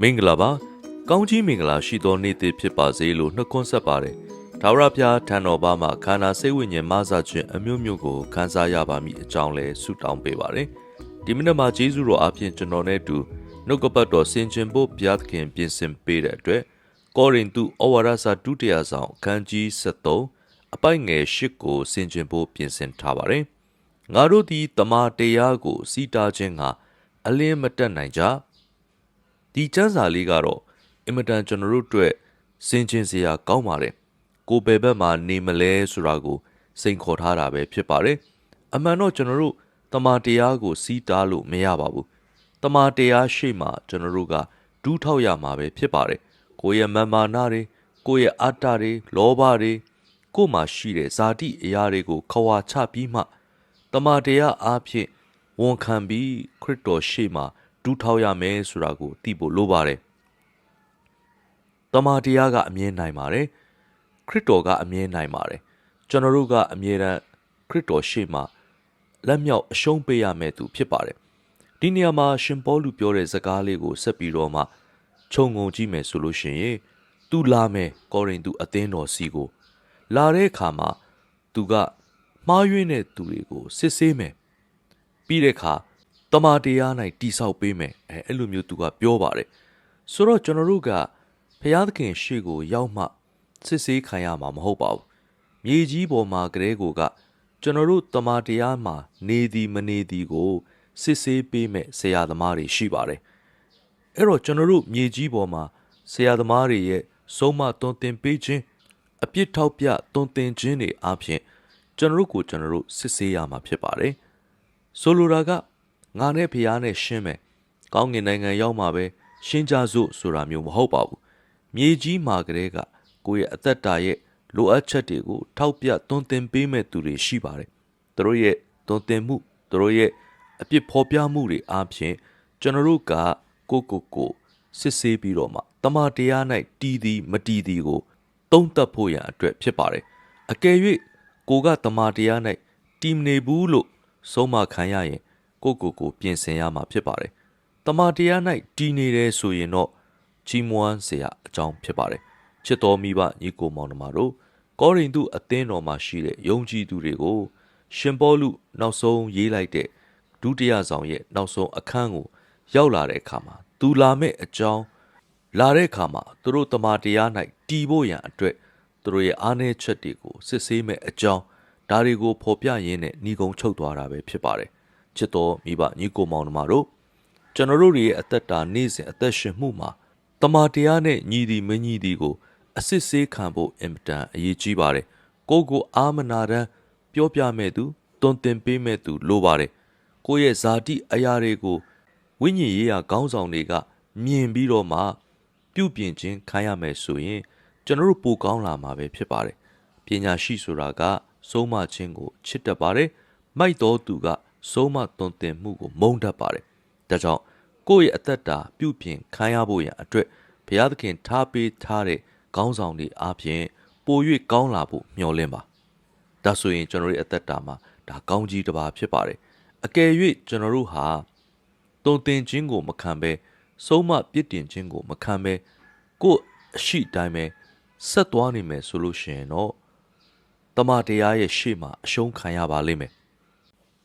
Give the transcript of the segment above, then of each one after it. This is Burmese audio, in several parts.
မင်္ဂလာပါကောင်းကြီးမင်္ဂလာရှိသောနေ့သစ်ဖြစ်ပါစေလို့နှုတ်ခွန်းဆက်ပါတယ်ဒါဝရဖျားထံတော်ဘာမှာခန္ဓာစိတ်ဝိညာဉ်မဆခြင်းအမျိုးမျိုးကိုခန်းစားရပါမည်အကြောင်းလဲဆုတောင်းပေးပါတယ်ဒီမိနစ်မှာဂျေဇုတော်အပြင်ကျွန်တော်နဲ့အတူနှုတ်ကပတ်တော်ဆင်ခြင်ဖို့ဘုရားသခင်ပြင်ဆင်ပေးတဲ့အတွက်ကောရိန္သုဩဝါဒစာဒုတိယဆောင်အခန်းကြီး73အပိုက်ငယ်၈ကိုဆင်ခြင်ဖို့ပြင်ဆင်ထားပါတယ်ငါတို့သည်တမန်တရားကိုစီတာခြင်းကအလင်းမတက်နိုင်ကြ ဒီကျမ်းစာလေးကတော့အင်မတန်ကျွန်တော်တို့အတွက်စင်ကျင်စရာကောင်းပါတယ်ကိုယ်ပဲဘက်မှာနေမလဲဆိုတာကိုစိန်ခေါ်ထားတာပဲဖြစ်ပါတယ်အမှန်တော့ကျွန်တော်တို့တမန်တရားကိုစီးတားလို့မရပါဘူးတမန်တရားရှိမှကျွန်တော်တို့ကဒူးထောက်ရမှာပဲဖြစ်ပါတယ်ကိုယ့်ရဲ့မမာနာတွေကိုယ့်ရဲ့အတ္တတွေလောဘတွေကိုယ်မှာရှိတဲ့ဇာတိအရာတွေကိုခွာချပြီးမှတမန်တရားအားဖြင့်ဝန်ခံပြီးခရစ်တော်ရှေ့မှာ ဒူးထောက်ရမယ်ဆိုတာကိုသိဖို့လိုပါတယ်။တမန်တရားကအမြဲနိုင်ပါတယ်။ခရစ်တော်ကအမြဲနိုင်ပါတယ်။ကျွန်တော်တို့ကအမြဲတမ်းခရစ်တော်ရှေ့မှာလက်မြောက်အရှုံးပေးရမယ်သူဖြစ်ပါတယ်။ဒီနေရာမှာရှင်ပေါလုပြောတဲ့စကားလေးကိုဆက်ပြီးတော့မှခြုံငုံကြည့်မယ်ဆိုလို့ရှိရင်သူလာမယ်ကောရိန္သုအသင်းတော်စီကို လာတဲ့အခါမှာသူကမှားယွင်းတဲ့သူတွေကိုစစ်ဆေးမယ်ပြီးတဲ့အခါ တမာတရား၌တိဆောက်ပေးမယ်အဲအဲ့လိုမျိုးသူကပြောပါတယ်ဆိုတော့ကျွန်တော်တို့ကဖျားသခင်ရှေ့ကိုရောက်မှစစ်ဆေးခံရမှာမဟုတ်ပါဘူးမြေကြီးပေါ်မှာကလေးကိုကကျွန်တော်တို့တမာတရားမှာနေသည်မနေသည်ကိုစစ်ဆေးပေးမဲ့ဆရာသမားတွေရှိပါတယ်အဲ့တော့ကျွန်တော်တို့မြေကြီးပေါ်မှာဆရာသမားတွေရဲ့ဆုံးမသွန်သင်ပေးခြင်းအပြစ်ထောက်ပြသွန်သင်ခြင်းတွေအပြင်ကျွန်တော်တို့ကိုကျွန်တော်တို့စစ်ဆေးရမှာဖြစ်ပါတယ်ဆိုလိုတာက ငါနဲ့ဖျားနဲ့ရှင်းမယ်ကောင်းကင်နိုင်ငံရောက်မှာပဲရှင်းကြစို့ဆိုတာမျိုးမဟုတ်ပါဘူးမြေကြီးမှာကလေးကကိုယ့်ရဲ့အသက်တာရဲ့လိုအပ်ချက်တွေကိုထောက်ပြသွန်သင်ပေးမဲ့သူတွေရှိပါတယ်သူတို့ရဲ့သွန်သင်မှုသူတို့ရဲ့အပြစ်ဖော်ပြမှုတွေအပြင်ကျွန်တော်တို့ကကိုယ့်ကိုယ်ကိုစစ်ဆေးပြီးတော့မှတမန်တရား၌တည်သည်မတည်သည်ကိုသုံးသပ်ဖို့ရန်အတွက်ဖြစ်ပါတယ်အကယ်၍ကိုကတမန်တရား၌တည်မနေဘူးလို့ဆုံးမခံရရင် ကိုကိုကိုပြင်ဆင်ရမှာဖြစ်ပါတယ်။တမာတရား၌တည်နေတယ်ဆိုရင်တော့ကြီးမွမ်းစရာအကြောင်းဖြစ်ပါတယ်။ချစ်တော်မိဘညီကိုမောင်နှမတို့ကောရိန္သုအသင်းတော်မှာရှိတဲ့ယုံကြည်သူတွေကိုရှင်ပေါလုနောက်ဆုံးရေးလိုက်တဲ့ဒုတိယဆောင်ရဲ့နောက်ဆုံးအခန်းကိုရောက်လာတဲ့အခါမှာသူလာမဲ့အကြောင်းလာတဲ့အခါမှာသူတို့တမာတရား၌တီးဖို့ရန်အတွက်သူတို့ရဲ့အားနည်းချက်တွေကိုစစ်ဆေးမဲ့အကြောင်းဒါတွေကိုဖော်ပြရင်းနဲ့ဤကုံချုပ်သွားတာပဲဖြစ်ပါတယ်။ ချစ်တော်မိဘညီကိုမောင်နှမတို့ကျွန်တော်တို့ရဲ့အသက်တာနေ့စဉ်အသက်ရှင်မှုမှာတမန်တရားနဲ့ညီသည်မညီသည်ကိုအစစ်ဆေးခံဖို့အင်မတန်အရေးကြီးပါတယ်ကိုယ့်ကိုအာမနာတမ်းပြောပြမဲ့သူတွင်တင်ပေးမဲ့သူလိုပါတယ်ကိုယ့်ရဲ့ဇာတိအရာတွေကိုဝိညာဉ်ရေးရာခေါင်းဆောင်တွေကမြင်ပြီးတော့မှပြုပြင်ခြင်းခံရမယ်ဆိုရင်ကျွန်တော်တို့ပိုကောင်းလာမှာပဲဖြစ်ပါတယ်ပညာရှိဆိုတာကစိုးမခြင်းကိုချစ်တတ်ပါတယ်မိုက်တော်သူက စိုးမတွင်တင်မှုကိုမုန်းတတ်ပါတယ်ဒါကြောင့်ကိုယ့်ရဲ့အသက်တာပြုပြင်ခံရဖို့ရန်အတွက်ဘုရားသခင်ထားပေးထားတဲ့ခေါင်းဆောင်တွေအားဖြင့်ပို၍ကောင်းလာဖို့မျှော်လင့်ပါဒါဆိုရင်ကျွန်တော်ရဲ့အသက်တာမှာဒါကောင်းကြီးတစ်ပါးဖြစ်ပါတယ်အကယ်၍ကျွန်တော်တို့ဟာတုံတင်ခြင်းကိုမခံဘဲဆုံးမပြစ်တင်ခြင်းကိုမခံဘဲကိုယ့်အရှိတိုင်းပဲဆက်သွားနေမယ်ဆိုလို့ရှိရင်တော့တမန်တရားရဲ့ရှေ့မှာအရှုံးခံရပါလိမ့်မယ်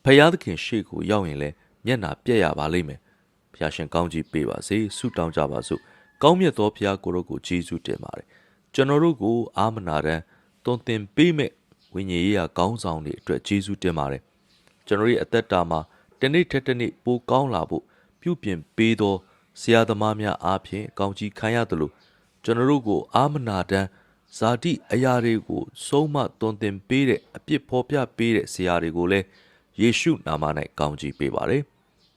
ဖယားသခင်ရှေ့ကိုရောက်ရင်လည်းမျက်နာပြက်ရပါလိမ့်မယ်ဖယားရှင်ကောင်းကြီးပေးပါစေဆုတောင်းကြပါစို့ကောင်းမြတ်သောဖယားကိုရောကိုယေရှုတင်ပါတယ်ကျွန်တော်တို့ကိုအာမနာတမ်းတွင်တင်ပေးမဲ့ဝိညာဉ်ရေးရာကောင်းဆောင်တွေအတွက်ယေရှုတင်ပါတယ်ကျွန်တော်ရဲ့အသက်တာမှာတနေ့ထက်တနေ့ပိုကောင်းလာဖို့ပြုပြင်ပေးသောဆရာသမားများအားဖြင့်ကောင်းကြီးခံရသလိုကျွန်တော်တို့ကိုအာမနာတမ်းဇာတိအရာတွေကို ဆုံးမတွင်တင်ပေးတဲ့အပြစ်ဖော်ပြပေးတဲ့ဆရာတွေကိုလည်း ယေရှုနာမ၌ကောင်းကြီးပေးပါတယ်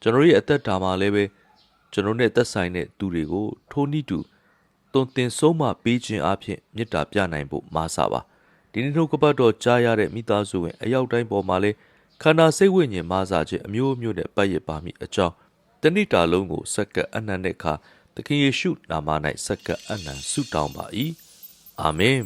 ကျွန်တော်ရဲ့အသက်တာမှာလည်းပဲကျွန်တော်နဲ့သက်ဆိုင်တဲ့သူတွေကိုထိုနည်းတူတွင်တင်ဆုံးမပေးခြင်းအပြင်မေတ္တာပြနိုင်ဖို့မာစာပါဒီနေ့တို့ကပတ်တော်ကြားရတဲ့မိသားစုဝင်အရောက်တိုင်းပေါ်မှာလည်းခန္ဓာစိတ်ဝိညာဉ်မာစာခြင်းအမျိုးမျိုးနဲ့ပတ်ရပါမိအကြောင်းတဏိတာလုံးကိုစက္ကပ်အနန္တတဲ့အခါသခင်ယေရှုနာမ၌စက္ကပ်အနန္တဆုတောင်းပါ၏အာမင်